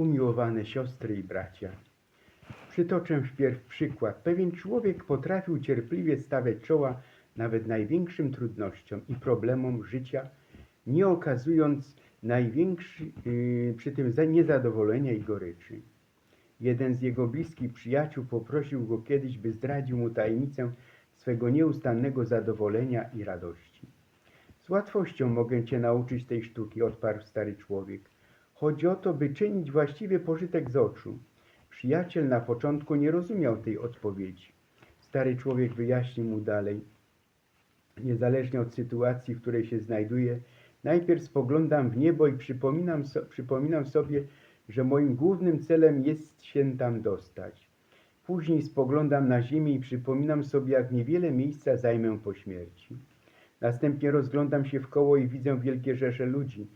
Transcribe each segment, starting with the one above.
Umiłowane siostry i bracia, przytoczę wpierw przykład. Pewien człowiek potrafił cierpliwie stawiać czoła nawet największym trudnościom i problemom życia, nie okazując największy, yy, przy tym za- niezadowolenia i goryczy. Jeden z jego bliskich przyjaciół poprosił go kiedyś, by zdradził mu tajemnicę swego nieustannego zadowolenia i radości. Z łatwością mogę cię nauczyć tej sztuki, odparł stary człowiek. Chodzi o to, by czynić właściwie pożytek z oczu. Przyjaciel na początku nie rozumiał tej odpowiedzi. Stary człowiek wyjaśnił mu dalej. Niezależnie od sytuacji, w której się znajduję, najpierw spoglądam w niebo i przypominam, so, przypominam sobie, że moim głównym celem jest się tam dostać. Później spoglądam na ziemię i przypominam sobie, jak niewiele miejsca zajmę po śmierci. Następnie rozglądam się w koło i widzę wielkie rzesze ludzi,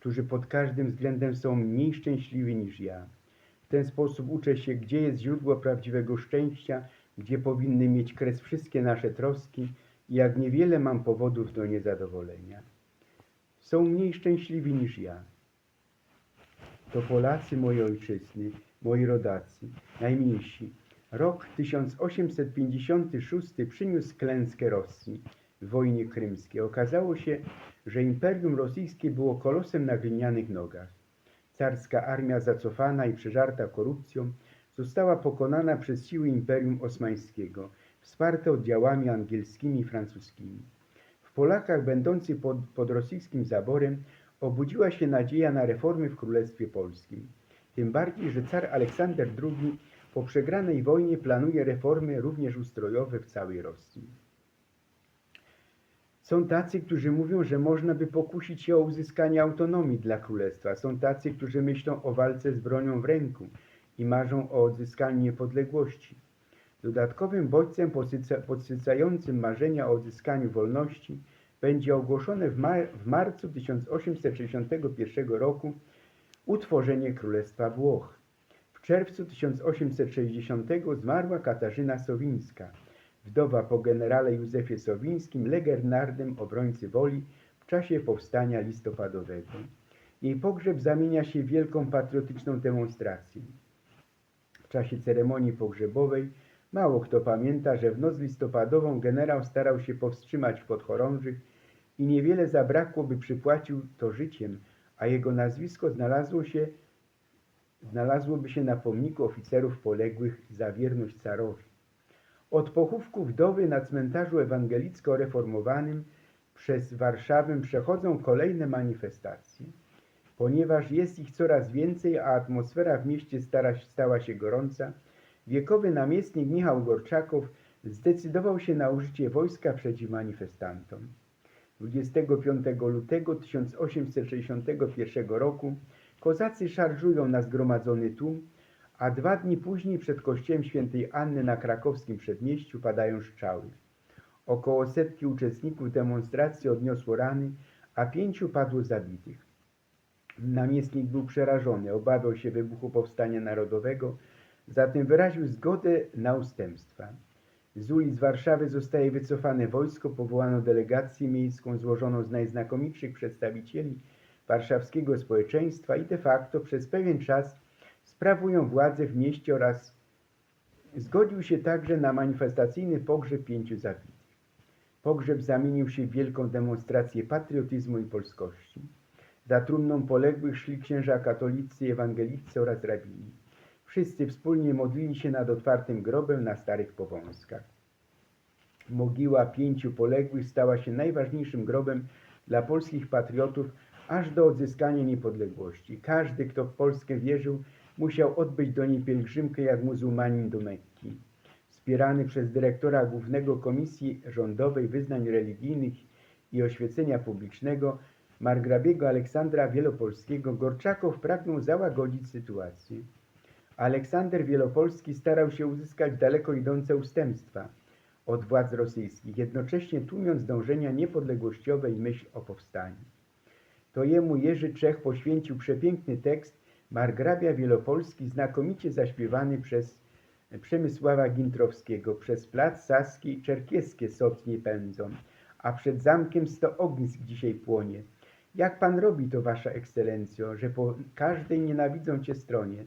którzy pod każdym względem są mniej szczęśliwi niż ja. W ten sposób uczę się, gdzie jest źródło prawdziwego szczęścia, gdzie powinny mieć kres wszystkie nasze troski i jak niewiele mam powodów do niezadowolenia. Są mniej szczęśliwi niż ja. To Polacy mojej ojczyzny, moi rodacy, najmniejsi. Rok 1856 przyniósł klęskę Rosji wojnie krymskiej. Okazało się, że Imperium Rosyjskie było kolosem na glinianych nogach. Carska armia zacofana i przeżarta korupcją została pokonana przez siły Imperium Osmańskiego, wsparte oddziałami angielskimi i francuskimi. W Polakach będących pod, pod rosyjskim zaborem obudziła się nadzieja na reformy w Królestwie Polskim. Tym bardziej, że car Aleksander II po przegranej wojnie planuje reformy również ustrojowe w całej Rosji. Są tacy, którzy mówią, że można by pokusić się o uzyskanie autonomii dla królestwa. Są tacy, którzy myślą o walce z bronią w ręku i marzą o odzyskaniu niepodległości. Dodatkowym bodźcem podsyca- podsycającym marzenia o odzyskaniu wolności będzie ogłoszone w, mar- w marcu 1861 roku utworzenie Królestwa Włoch. W czerwcu 1860 zmarła Katarzyna Sowińska, wdowa po generale Józefie Sowińskim, legendarnym obrońcy woli w czasie powstania listopadowego. Jej pogrzeb zamienia się w wielką patriotyczną demonstrację. W czasie ceremonii pogrzebowej mało kto pamięta, że w noc listopadową generał starał się powstrzymać podchorążych i niewiele zabrakło, by przypłacił to życiem, a jego nazwisko znalazło się, znalazłoby się na pomniku oficerów poległych za wierność carowi. Od pochówku wdowy na cmentarzu ewangelicko-reformowanym przez Warszawę przechodzą kolejne manifestacje. Ponieważ jest ich coraz więcej, a atmosfera w mieście stała się gorąca, wiekowy namiestnik Michał Gorczakow zdecydował się na użycie wojska przeciw manifestantom. 25 lutego 1861 roku kozacy szarżują na zgromadzony tłum, a dwa dni później przed kościołem świętej Anny na krakowskim przedmieściu padają strzały. Około setki uczestników demonstracji odniosło rany, a pięciu padło zabitych. Namiestnik był przerażony, obawiał się wybuchu powstania narodowego, zatem wyraził zgodę na ustępstwa. Z ulic Warszawy zostaje wycofane wojsko, powołano delegację miejską złożoną z najznakomitszych przedstawicieli warszawskiego społeczeństwa i de facto przez pewien czas sprawują władzę w mieście oraz zgodził się także na manifestacyjny pogrzeb pięciu zabitych. Pogrzeb zamienił się w wielką demonstrację patriotyzmu i polskości. Za trumną poległych szli księża katolicy, ewangelicy oraz rabini. Wszyscy wspólnie modlili się nad otwartym grobem na starych powązkach. Mogiła pięciu poległych stała się najważniejszym grobem dla polskich patriotów aż do odzyskania niepodległości. Każdy, kto w Polskę wierzył, musiał odbyć do niej pielgrzymkę jak muzułmanin do Mekki. Wspierany przez dyrektora Głównego Komisji Rządowej Wyznań Religijnych i Oświecenia Publicznego, margrabiego Aleksandra Wielopolskiego, Gorczakow pragnął załagodzić sytuację. Aleksander Wielopolski starał się uzyskać daleko idące ustępstwa od władz rosyjskich, jednocześnie tłumiąc dążenia niepodległościowe i myśl o powstaniu. To jemu Jerzy Czech poświęcił przepiękny tekst Margrabia Wielopolski, znakomicie zaśpiewany przez Przemysława Gintrowskiego. Przez plac Saski czerkieskie sotnie pędzą, a przed zamkiem sto ognisk dzisiaj płonie. Jak pan robi to, wasza ekscelencjo, że po każdej nienawidzą cię stronie,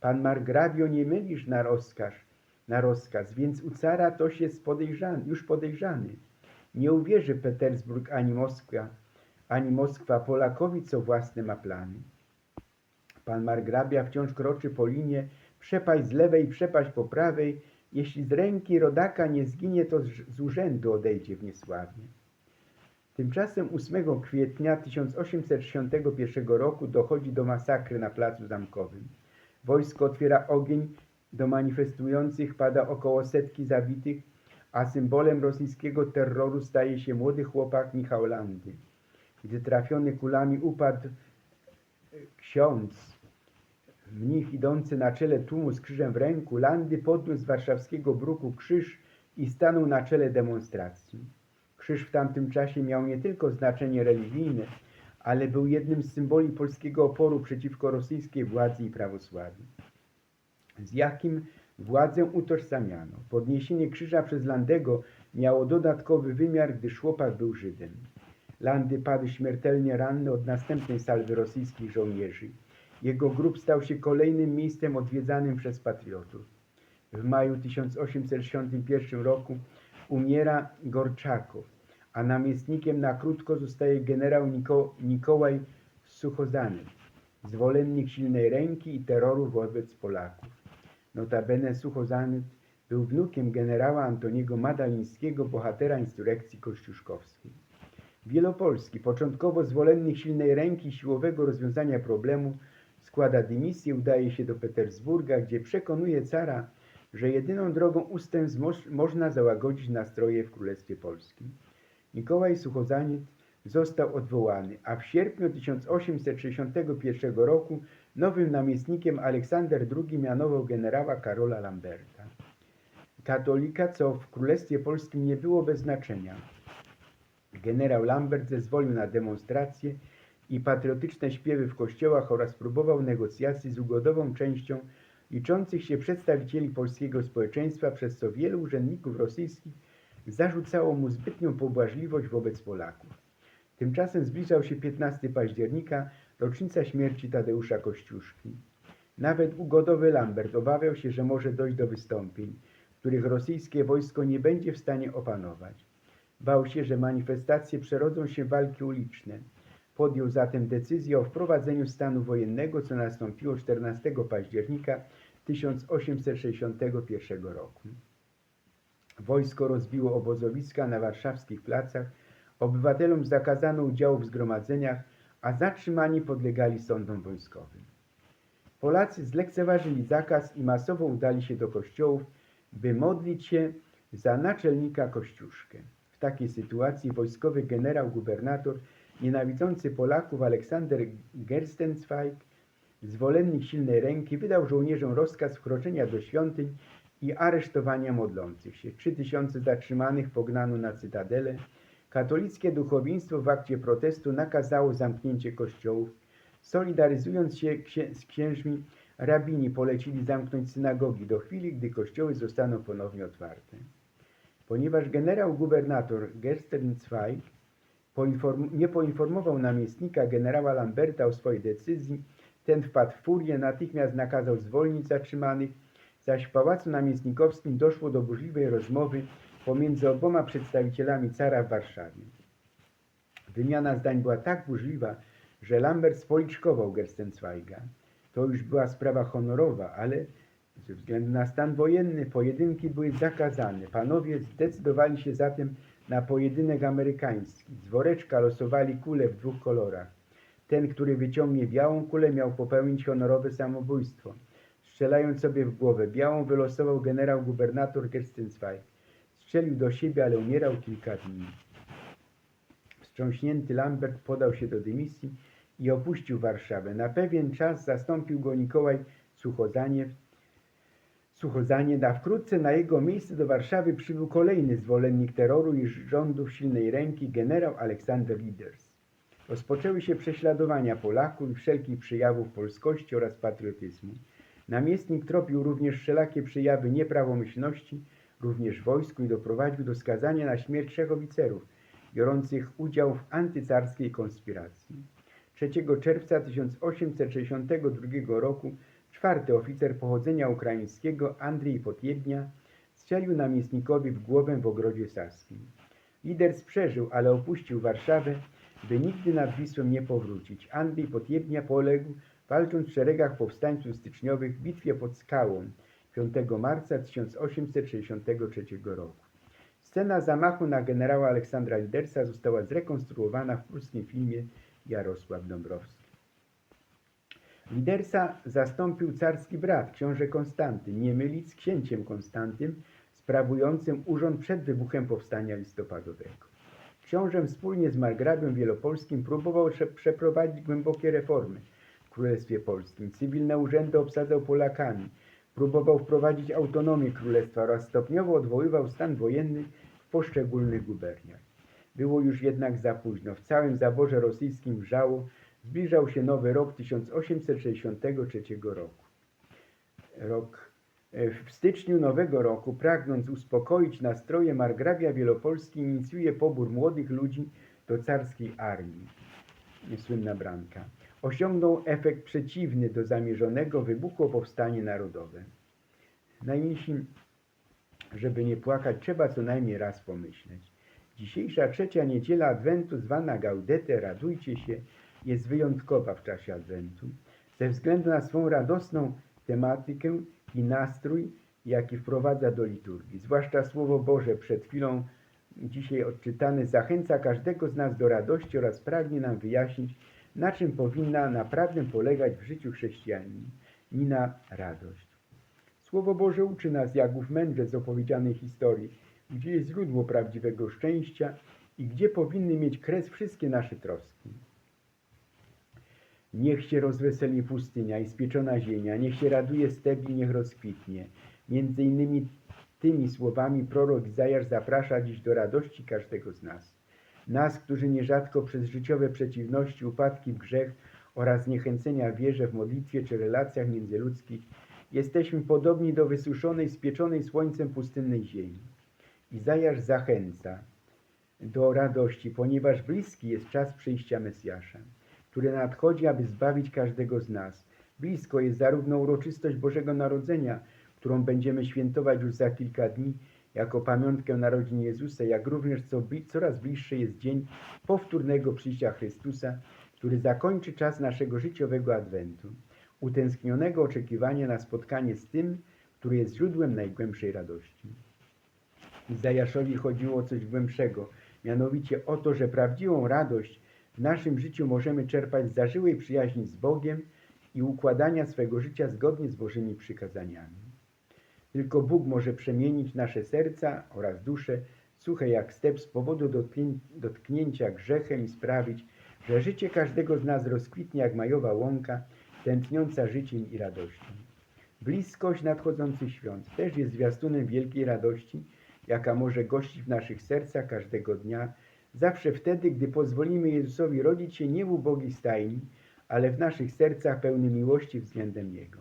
pan margrabio nie mylisz na rozkaz, na rozkaz, więc u cara toś jest podejrzany, już podejrzany. Nie uwierzy Petersburg ani Moskwa, ani Moskwa Polakowi, co własne ma plany. Pan margrabia wciąż kroczy po linie, przepaść z lewej, przepaść po prawej. Jeśli z ręki rodaka nie zginie, to z, urzędu odejdzie w niesławie. Tymczasem 8 kwietnia 1861 roku dochodzi do masakry na Placu Zamkowym. Wojsko otwiera ogień, do manifestujących pada około setki zabitych, a symbolem rosyjskiego terroru staje się młody chłopak Michał Landy. Gdy trafiony kulami upadł e, ksiądz, mnich idący na czele tłumu z krzyżem w ręku, Landy podniósł z warszawskiego bruku krzyż i stanął na czele demonstracji. Krzyż w tamtym czasie miał nie tylko znaczenie religijne, ale był jednym z symboli polskiego oporu przeciwko rosyjskiej władzy i prawosławiu. Z jakim władzę utożsamiano. Podniesienie krzyża przez Landego miało dodatkowy wymiar, gdyż chłopak był Żydem. Landy padł śmiertelnie ranny od następnej salwy rosyjskich żołnierzy. Jego grób stał się kolejnym miejscem odwiedzanym przez patriotów. W maju 1861 roku umiera Gorczakow, a namiestnikiem na krótko zostaje generał Niko, Nikołaj Suchozany, zwolennik silnej ręki i terroru wobec Polaków. Notabene Suchozany był wnukiem generała Antoniego Madalińskiego, bohatera insurrekcji kościuszkowskiej. Wielopolski, początkowo zwolennik silnej ręki i siłowego rozwiązania problemu, składa dymisję, udaje się do Petersburga, gdzie przekonuje cara, że jedyną drogą ustępstw moż, można załagodzić nastroje w Królestwie Polskim. Mikołaj Suchozaniec został odwołany, a w sierpniu 1861 roku nowym namiestnikiem Aleksander II mianował generała Karola Lamberta. Katolika, co w Królestwie Polskim nie było bez znaczenia. Generał Lambert zezwolił na demonstracje i patriotyczne śpiewy w kościołach oraz próbował negocjacji z ugodową częścią liczących się przedstawicieli polskiego społeczeństwa, przez co wielu urzędników rosyjskich zarzucało mu zbytnią pobłażliwość wobec Polaków. Tymczasem zbliżał się 15 października, rocznica śmierci Tadeusza Kościuszki. Nawet ugodowy Lambert obawiał się, że może dojść do wystąpień, których rosyjskie wojsko nie będzie w stanie opanować. Bał się, że manifestacje przerodzą się w walki uliczne. Podjął zatem decyzję o wprowadzeniu stanu wojennego, co nastąpiło 14 października 1861 roku. Wojsko rozbiło obozowiska na warszawskich placach, obywatelom zakazano udziału w zgromadzeniach, a zatrzymani podlegali sądom wojskowym. Polacy zlekceważyli zakaz i masowo udali się do kościołów, by modlić się za naczelnika Kościuszkę. W takiej sytuacji wojskowy generał gubernator, nienawidzący Polaków Aleksander Gerstenzweig, zwolennik silnej ręki, wydał żołnierzom rozkaz wkroczenia do świątyń i aresztowania modlących się. Trzy tysiące zatrzymanych pognano na cytadelę. Katolickie duchowieństwo w akcie protestu nakazało zamknięcie kościołów. Solidaryzując się z księżmi, rabini polecili zamknąć synagogi do chwili, gdy kościoły zostaną ponownie otwarte. Ponieważ generał gubernator Gerstenzweig nie poinformował namiestnika generała Lamberta o swojej decyzji, ten wpadł w furię, natychmiast nakazał zwolnić zatrzymanych, zaś w pałacu namiestnikowskim doszło do burzliwej rozmowy pomiędzy oboma przedstawicielami cara w Warszawie. Wymiana zdań była tak burzliwa, że Lambert spoliczkował Gerstenzweiga. To już była sprawa honorowa, ale ze względu na stan wojenny pojedynki były zakazane. Panowie zdecydowali się zatem na pojedynek amerykański. Z woreczka losowali kule w dwóch kolorach. Ten, który wyciągnie białą kulę, miał popełnić honorowe samobójstwo. Strzelając sobie w głowę białą, wylosował generał gubernator Gerstenzweig. Strzelił do siebie, ale umierał kilka dni. Wstrząśnięty Lambert podał się do dymisji i opuścił Warszawę. Na pewien czas zastąpił go Mikołaj Suchozaniew, Suchozaniew, a wkrótce na jego miejsce do Warszawy przybył kolejny zwolennik terroru i rządów silnej ręki, generał Aleksander Liders. Rozpoczęły się prześladowania Polaków i wszelkich przejawów polskości oraz patriotyzmu. Namiestnik tropił również wszelakie przejawy nieprawomyślności, również wojsku i doprowadził do skazania na śmierć trzech oficerów, biorących udział w antycarskiej konspiracji. 3 czerwca 1862 roku czwarty oficer pochodzenia ukraińskiego Andrzej Potiebnia strzelił namiestnikowi w głowę w ogrodzie saskim. Lider przeżył, ale opuścił Warszawę, by nigdy nad Wisłę nie powrócić. Andrzej Potiebnia poległ, walcząc w szeregach powstańców styczniowych w bitwie pod Skałą 5 marca 1863 roku. Scena zamachu na generała Aleksandra Lidersa została zrekonstruowana w pruskim filmie Jarosław Dąbrowski. Lidersa zastąpił carski brat, książę Konstanty, nie mylić z księciem Konstantym, sprawującym urząd przed wybuchem powstania listopadowego. Książę wspólnie z margrabią wielopolskim próbował prze- przeprowadzić głębokie reformy w Królestwie Polskim. Cywilne urzędy obsadzał Polakami, próbował wprowadzić autonomię królestwa oraz stopniowo odwoływał stan wojenny w poszczególnych guberniach. Było już jednak za późno. W całym zaborze rosyjskim wrzało, zbliżał się nowy rok 1863 roku. Rok e, w styczniu nowego roku, pragnąc uspokoić nastroje, margrabia wielopolski inicjuje pobór młodych ludzi do carskiej armii. Słynna branka. Osiągnął efekt przeciwny do zamierzonego, wybuchło powstanie narodowe. Najmniejsi, żeby nie płakać, trzeba co najmniej raz pomyśleć. Dzisiejsza trzecia niedziela Adwentu, zwana Gaudete, radujcie się, jest wyjątkowa w czasie Adwentu, ze względu na swą radosną tematykę i nastrój, jaki wprowadza do liturgii. Zwłaszcza Słowo Boże przed chwilą dzisiaj odczytane zachęca każdego z nas do radości oraz pragnie nam wyjaśnić, na czym powinna naprawdę polegać w życiu chrześcijanina radość. Słowo Boże uczy nas, jak ów mędrzec opowiedzianej historii, gdzie jest źródło prawdziwego szczęścia i gdzie powinny mieć kres wszystkie nasze troski. Niech się rozweseli pustynia i spieczona ziemia, niech się raduje step i niech rozkwitnie. Między innymi tymi słowami prorok Izajasz zaprasza dziś do radości każdego z nas. Nas, którzy nierzadko przez życiowe przeciwności, upadki w grzech oraz niechęcenia wierze w modlitwie czy relacjach międzyludzkich jesteśmy podobni do wysuszonej, spieczonej słońcem pustynnej ziemi. Izajasz zachęca do radości, ponieważ bliski jest czas przyjścia Mesjasza, który nadchodzi, aby zbawić każdego z nas. Blisko jest zarówno uroczystość Bożego Narodzenia, którą będziemy świętować już za kilka dni, jako pamiątkę narodzin Jezusa, jak również co, coraz bliższy jest dzień powtórnego przyjścia Chrystusa, który zakończy czas naszego życiowego adwentu, utęsknionego oczekiwania na spotkanie z tym, który jest źródłem najgłębszej radości. Izajaszowi chodziło o coś głębszego, mianowicie o to, że prawdziwą radość w naszym życiu możemy czerpać z zażyłej przyjaźni z Bogiem i układania swego życia zgodnie z Bożymi przykazaniami. Tylko Bóg może przemienić nasze serca oraz dusze, suche jak step z powodu dotknię- dotknięcia grzechem i sprawić, że życie każdego z nas rozkwitnie jak majowa łąka, tętniąca życiem i radością. Bliskość nadchodzących świąt też jest zwiastunem wielkiej radości, jaka może gościć w naszych sercach każdego dnia, zawsze wtedy, gdy pozwolimy Jezusowi rodzić się nie w ubogiej stajni, ale w naszych sercach pełny miłości względem Jego.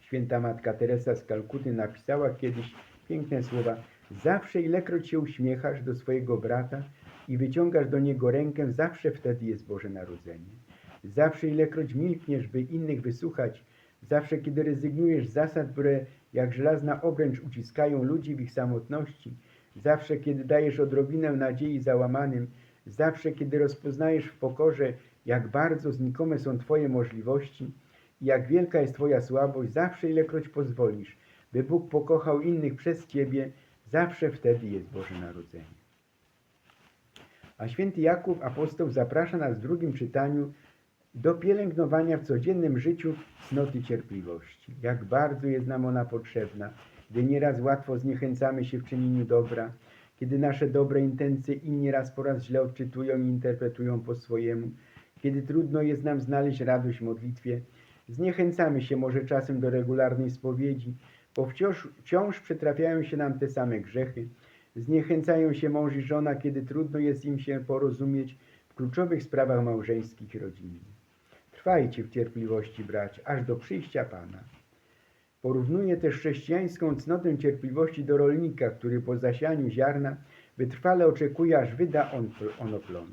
Święta Matka Teresa z Kalkuty napisała kiedyś piękne słowa Zawsze ilekroć się uśmiechasz do swojego brata i wyciągasz do niego rękę, zawsze wtedy jest Boże Narodzenie. Zawsze ilekroć milkniesz, by innych wysłuchać, zawsze kiedy rezygnujesz z zasad, które jak żelazna obręcz uciskają ludzi w ich samotności, zawsze kiedy dajesz odrobinę nadziei załamanym, zawsze kiedy rozpoznajesz w pokorze, jak bardzo znikome są Twoje możliwości i jak wielka jest Twoja słabość, zawsze ilekroć pozwolisz, by Bóg pokochał innych przez Ciebie, zawsze wtedy jest Boże Narodzenie. A święty Jakub, apostoł, zaprasza nas w drugim czytaniu do pielęgnowania w codziennym życiu cnoty cierpliwości. Jak bardzo jest nam ona potrzebna, gdy nieraz łatwo zniechęcamy się w czynieniu dobra, kiedy nasze dobre intencje inni raz po raz źle odczytują i interpretują po swojemu, kiedy trudno jest nam znaleźć radość w modlitwie, zniechęcamy się może czasem do regularnej spowiedzi, bo wciąż, wciąż przytrafiają się nam te same grzechy, zniechęcają się mąż i żona, kiedy trudno jest im się porozumieć w kluczowych sprawach małżeńskich i rodzinnych. Trwajcie w cierpliwości, bracia, aż do przyjścia Pana. Porównuje też chrześcijańską cnotę cierpliwości do rolnika, który po zasianiu ziarna wytrwale oczekuje, aż wyda on, ono plon.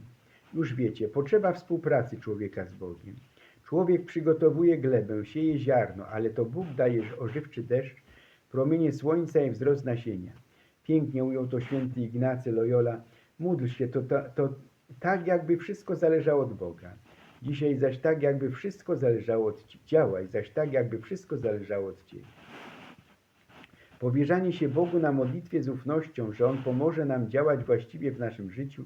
Już wiecie, potrzeba współpracy człowieka z Bogiem. Człowiek przygotowuje glebę, sieje ziarno, ale to Bóg daje ożywczy deszcz, promienie słońca i wzrost nasienia. Pięknie ujął to święty Ignacy Loyola. Módl się, to, to, to tak jakby wszystko zależało od Boga. Dzisiaj zaś tak jakby wszystko zależało od Ciebie. Działaj zaś tak jakby wszystko zależało od Ciebie. Powierzanie się Bogu na modlitwie z ufnością, że On pomoże nam działać właściwie w naszym życiu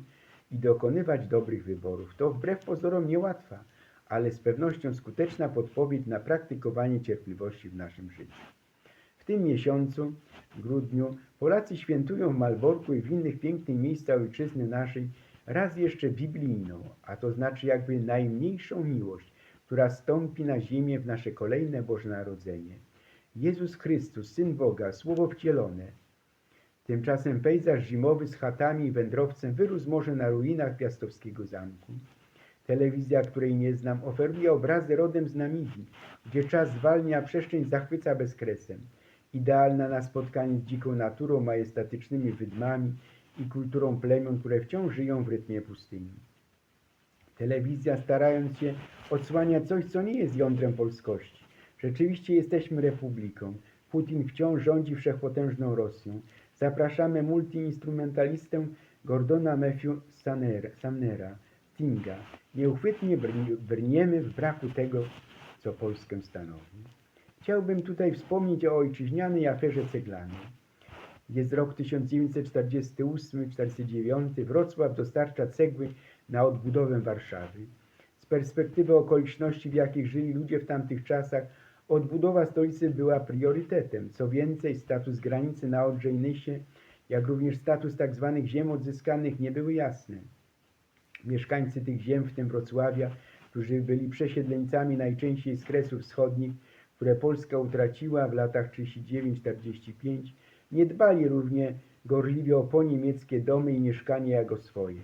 i dokonywać dobrych wyborów, to wbrew pozorom niełatwa, ale z pewnością skuteczna podpowiedź na praktykowanie cierpliwości w naszym życiu. W tym miesiącu, grudniu, Polacy świętują w Malborku i w innych pięknych miejscach ojczyzny naszej raz jeszcze biblijną, a to znaczy jakby najmniejszą miłość, która stąpi na ziemię w nasze kolejne Boże Narodzenie. Jezus Chrystus, Syn Boga, Słowo wcielone. Tymczasem pejzaż zimowy z chatami i wędrowcem wyrósł może na ruinach piastowskiego zamku. Telewizja, której nie znam, oferuje obrazy rodem z Namibii, gdzie czas zwalnia, przestrzeń zachwyca bezkresem. Idealna na spotkanie z dziką naturą, majestatycznymi wydmami i kulturą plemion, które wciąż żyją w rytmie pustyni. Telewizja, starając się, odsłania coś, co nie jest jądrem polskości. Rzeczywiście jesteśmy republiką. Putin wciąż rządzi wszechpotężną Rosją. Zapraszamy multiinstrumentalistę Gordona Matthew Sumnera, Stinga. Nieuchwytnie brni- brniemy w braku tego, co Polskę stanowi. Chciałbym tutaj wspomnieć o ojczyźnianej aferze ceglanej. Jest rok 1948-49. Wrocław dostarcza cegły na odbudowę Warszawy. Z perspektywy okoliczności, w jakich żyli ludzie w tamtych czasach, odbudowa stolicy była priorytetem. Co więcej, status granicy na Odrze i Nysie, jak również status tzw. ziem odzyskanych nie były jasne. Mieszkańcy tych ziem, w tym Wrocławia, którzy byli przesiedleńcami najczęściej z Kresów Wschodnich, które Polska utraciła w latach 39-45, nie dbali równie gorliwie o poniemieckie domy i mieszkania jak o swoje,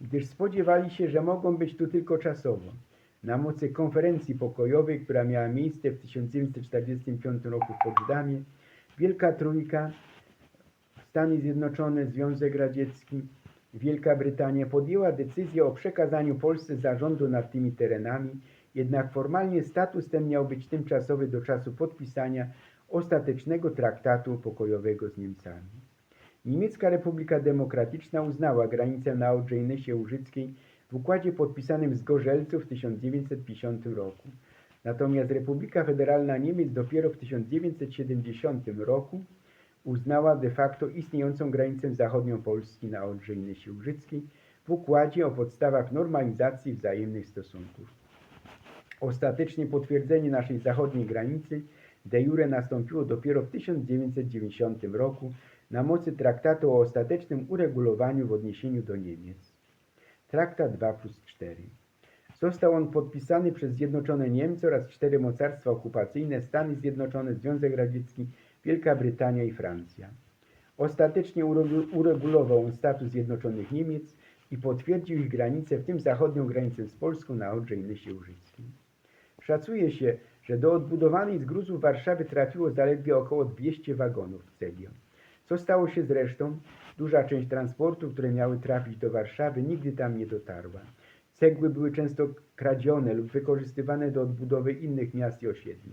gdyż spodziewali się, że mogą być tu tylko czasowo. Na mocy konferencji pokojowej, która miała miejsce w 1945 roku w Poczdamie, Wielka Trójka, Stany Zjednoczone, Związek Radziecki, Wielka Brytania podjęła decyzję o przekazaniu Polsce zarządu nad tymi terenami, jednak formalnie status ten miał być tymczasowy do czasu podpisania ostatecznego traktatu pokojowego z Niemcami. Niemiecka Republika Demokratyczna uznała granicę na Odrze i Nysie Łużyckiej w układzie podpisanym z Gorzelcu w 1950 roku. Natomiast Republika Federalna Niemiec dopiero w 1970 roku uznała de facto istniejącą granicę zachodnią Polski na Odrze i Nysie Łużyckiej w układzie o podstawach normalizacji wzajemnych stosunków. Ostatecznie potwierdzenie naszej zachodniej granicy de jure nastąpiło dopiero w 1990 roku na mocy traktatu o ostatecznym uregulowaniu w odniesieniu do Niemiec. Traktat 2 plus 4. Został on podpisany przez Zjednoczone Niemcy oraz cztery mocarstwa okupacyjne Stany Zjednoczone, Związek Radziecki, Wielka Brytania i Francja. Ostatecznie uregu- uregulował on status Zjednoczonych Niemiec i potwierdził ich granice, w tym zachodnią granicę z Polską na Odrze i Nysie Łużyckiej. Szacuje się, że do odbudowanej z gruzów Warszawy trafiło zaledwie około 200 wagonów cegieł. Co stało się zresztą? Duża część transportów, które miały trafić do Warszawy, nigdy tam nie dotarła. Cegły były często kradzione lub wykorzystywane do odbudowy innych miast i osiedli.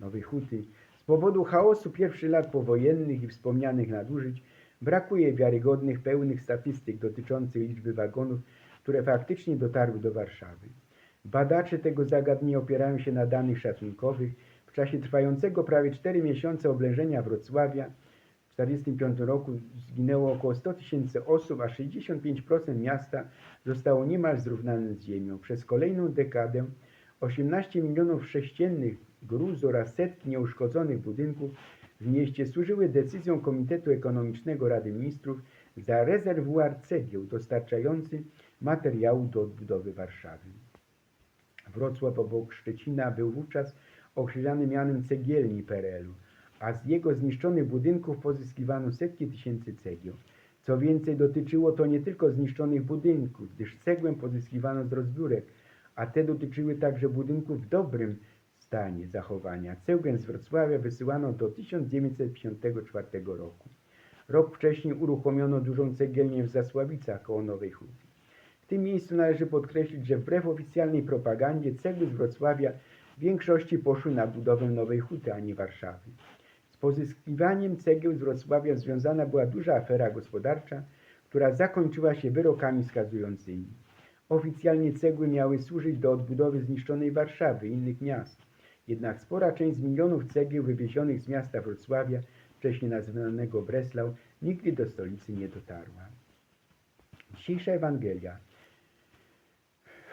Nowej Huty. Z powodu chaosu pierwszych lat powojennych i wspomnianych nadużyć brakuje wiarygodnych, pełnych statystyk dotyczących liczby wagonów, które faktycznie dotarły do Warszawy. Badacze tego zagadnienia opierają się na danych szacunkowych. W czasie trwającego prawie 4 miesiące oblężenia Wrocławia w 1945 roku zginęło około 100 tysięcy osób, a 65% miasta zostało niemal zrównane z ziemią. Przez kolejną dekadę 18 milionów sześciennych gruz oraz setki nieuszkodzonych budynków w mieście służyły decyzją Komitetu Ekonomicznego Rady Ministrów za rezerwuar cegieł dostarczający materiału do odbudowy Warszawy. Wrocław obok Szczecina był wówczas określany mianem cegielni PRL-u, a z jego zniszczonych budynków pozyskiwano setki tysięcy cegieł. Co więcej, dotyczyło to nie tylko zniszczonych budynków, gdyż cegłę pozyskiwano z rozbiórek, a te dotyczyły także budynków w dobrym stanie zachowania. Cegłę z Wrocławia wysyłano do 1954 roku. Rok wcześniej uruchomiono dużą cegielnię w Zasławicach koło Nowej Huty. Tym miejscu należy podkreślić, że wbrew oficjalnej propagandzie cegły z Wrocławia w większości poszły na budowę nowej huty, a nie Warszawy. Z pozyskiwaniem cegieł z Wrocławia związana była duża afera gospodarcza, która zakończyła się wyrokami skazującymi. Oficjalnie cegły miały służyć do odbudowy zniszczonej Warszawy i innych miast. Jednak spora część z milionów cegieł wywiezionych z miasta Wrocławia, wcześniej nazywanego Breslau, nigdy do stolicy nie dotarła. Dzisiejsza Ewangelia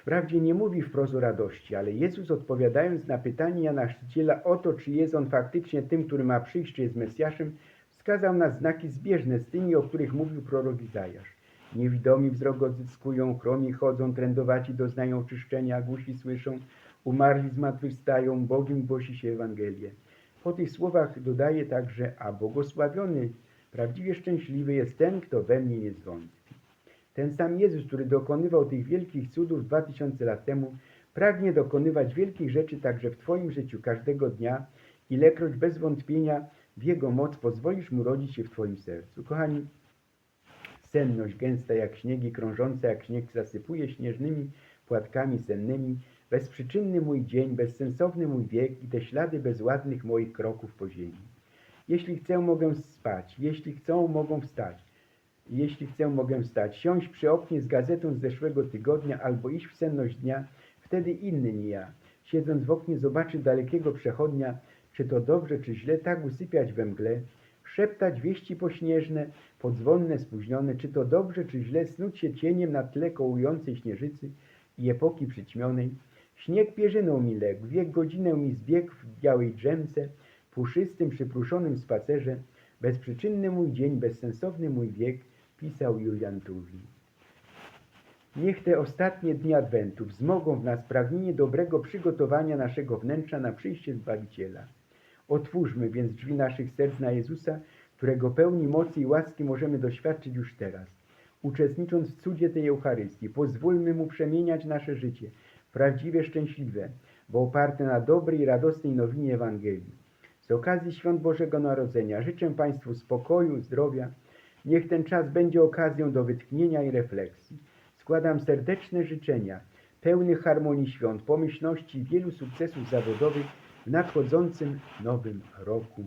wprawdzie nie mówi wprost o radości, ale Jezus odpowiadając na pytanie Jana Chrzciciela o to, czy jest On faktycznie tym, który ma przyjść, czy jest Mesjaszem, wskazał na znaki zbieżne z tymi, o których mówił prorok Izajasz. Niewidomi wzrok odzyskują, chromi chodzą, trędowaci doznają czyszczenia, głusi słyszą, umarli zmartwychwstają, Bogiem głosi się Ewangelię. Po tych słowach dodaje także, a błogosławiony, prawdziwie szczęśliwy jest ten, kto we mnie nie zwątpi. Ten sam Jezus, który dokonywał tych wielkich cudów 2000 lat temu, pragnie dokonywać wielkich rzeczy także w Twoim życiu każdego dnia, ilekroć bez wątpienia w Jego moc pozwolisz Mu rodzić się w Twoim sercu. Kochani, senność gęsta jak śnieg i krążąca jak śnieg zasypuje śnieżnymi płatkami sennymi, bezprzyczynny mój dzień, bezsensowny mój wiek i te ślady bezładnych moich kroków po ziemi. Jeśli chcę, mogę spać, jeśli chcą, mogą wstać. Jeśli chcę, mogę wstać, siąść przy oknie z gazetą z zeszłego tygodnia albo iść w senność dnia, wtedy inny nie ja. Siedząc w oknie zobaczy dalekiego przechodnia, czy to dobrze, czy źle, tak usypiać we mgle, szeptać wieści pośnieżne, podzwonne, spóźnione, czy to dobrze, czy źle, snuć się cieniem na tle kołującej śnieżycy i epoki przyćmionej. Śnieg pierzyną mi legł, wiek godzinę mi zbiegł w białej drzemce, puszystym, przypruszonym spacerze, bezprzyczynny mój dzień, bezsensowny mój wiek, pisał Julian Tuwim. Niech te ostatnie dni Adwentu wzmogą w nas pragnienie dobrego przygotowania naszego wnętrza na przyjście Zbawiciela. Otwórzmy więc drzwi naszych serc na Jezusa, którego pełni mocy i łaski możemy doświadczyć już teraz. Uczestnicząc w cudzie tej Eucharystii, pozwólmy Mu przemieniać nasze życie, prawdziwie szczęśliwe, bo oparte na dobrej i radosnej nowinie Ewangelii. Z okazji Świąt Bożego Narodzenia życzę Państwu spokoju, zdrowia. Niech ten czas będzie okazją do wytchnienia i refleksji. Składam serdeczne życzenia, pełnych harmonii świąt, pomyślności i wielu sukcesów zawodowych w nadchodzącym nowym roku.